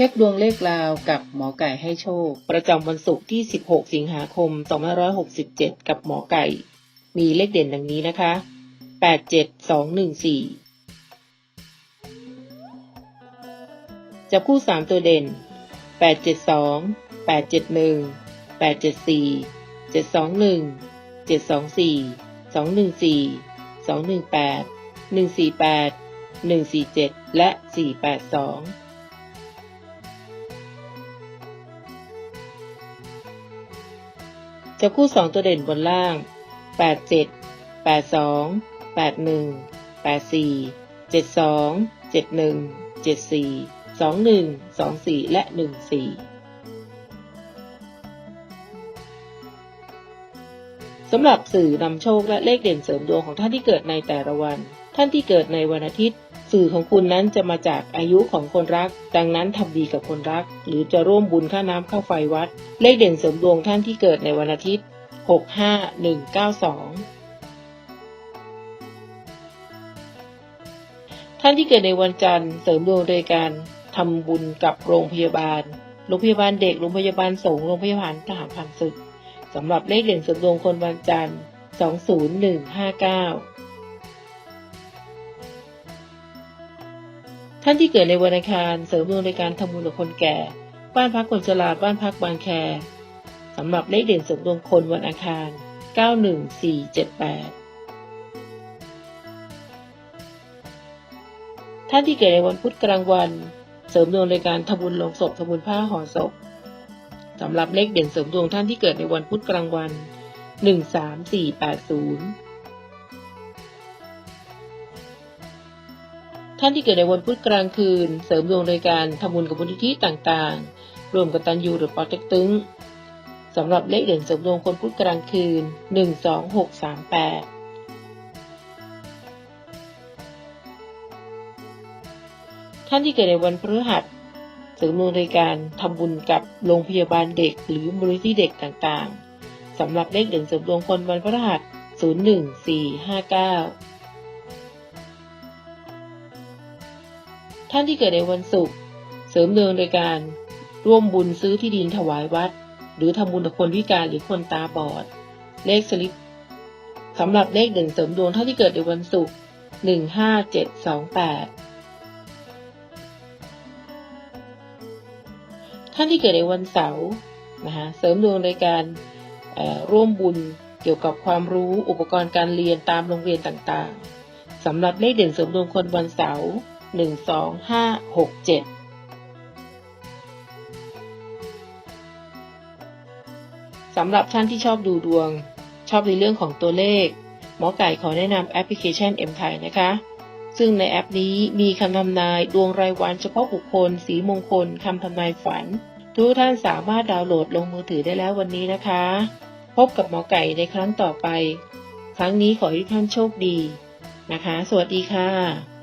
ช็คดวงเลขราวกับหมอไก่ให้โชค ประจำวันศุกร์ที่ 16 สิงหาคม 2567 กับหมอไก่ มีเลขเด่นดังนี้นะคะ 87214 จับคู่ 3 ตัวเด่น 872 871 874 721 724 214 218 148 147 และ 482 จับคู่ 2 ตัวเด่นบนล่าง 87 82 81 84 72 71 74 21 24 และ 14 สำหรับสื่อนำโชคและเลขเด่นเสริมดวงของท่านที่เกิดในแต่ละวัน ท่านที่เกิดในวันอาทิตย์ สื่อของคุณนั้นจะมาจากอายุของคนรัก ดังนั้นทำดีกับคนรัก หรือจะร่วมบุญค่าน้ำค่าไฟวัด เลขเด่นเสริมดวงท่านที่เกิดในวันอาทิตย์ 65192ท่านที่เกิดในวันจันทร์เสริมดวงโดยการทำบุญกับโรงพยาบาล โรงพยาบาลเด็ก โรงพยาบาลสงฆ์ โรงพยาบาลทหารผ่านศึกสำหรับเลขเด่นเสริมดวงคนวันจันทร์ 20159 ท่านที่เกิดในวันอังคารเสริมดวงในการทำบุญกับคนแก่ บ้านพักคนชราบ้านพักบางแคสำหรับเลขเด่นเสริมดวงคนวันอังคาร 91478ท่านที่เกิดในวันพุธกลางวัน เสริมดวงในการทำบุญลงศพทำบุญผ้าห่อศพสำหรับเลขเด่นเสริมดวงท่านที่เกิดในวันพุธกลางวัน 13480 ท่านที่เกิดในวันพุธกลางคืน เสริมดวงโดยการทำบุญกับบุญที่ต่างๆ รวมกับตันยูหรือปอเต็กตึงสำหรับเลขเด่นเสริมดวงคนพุธกลางคืน 12638ท่านที่เกิดในวันพฤหัสเสริมดวงโดยการทำบุญกับโรงพยาบาลเด็ก หรือมูลนิธิเด็กต่างๆสำหรับเลขเด่นเสริมดวงคนวันพฤหัส 01459 ท่านที่เกิดในวันศุกร์เสริมดวงโดยการ ร่วมบุญซื้อที่ดินถวายวัด หรือทำบุญกับคนพิการหรือคนตาบอด เลขสลิปสำหรับเลขเด่นเสริมดวงท่านที่เกิดในวันศุกร์15728ท่านที่เกิดในวันเสาร์นะคะเสริมดวงในการร่วมบุญเกี่ยวกับความรู้อุปกรณ์การเรียนตามโรงเรียนต่างๆสำหรับเลขเด่นเสริมดวงคนวันเสาร์ หนึ่งสองห้าหกเจ็ดสำหรับท่านที่ชอบดูดวง ชอบในเรื่องของตัวเลข หมอไก่ขอแนะนำแอปพลิเคชัน M ไทยนะคะ ซึ่งในแอปนี้มีคำทำนายดวงรายวันเฉพาะบุคคล สีมงคลคำทำนายฝัน ทุกท่านสามารถดาวน์โหลดลงมือถือได้แล้ววันนี้นะคะ พบกับหมอไก่ในครั้งต่อไป ครั้งนี้ขอให้ท่านโชคดีนะคะ สวัสดีค่ะ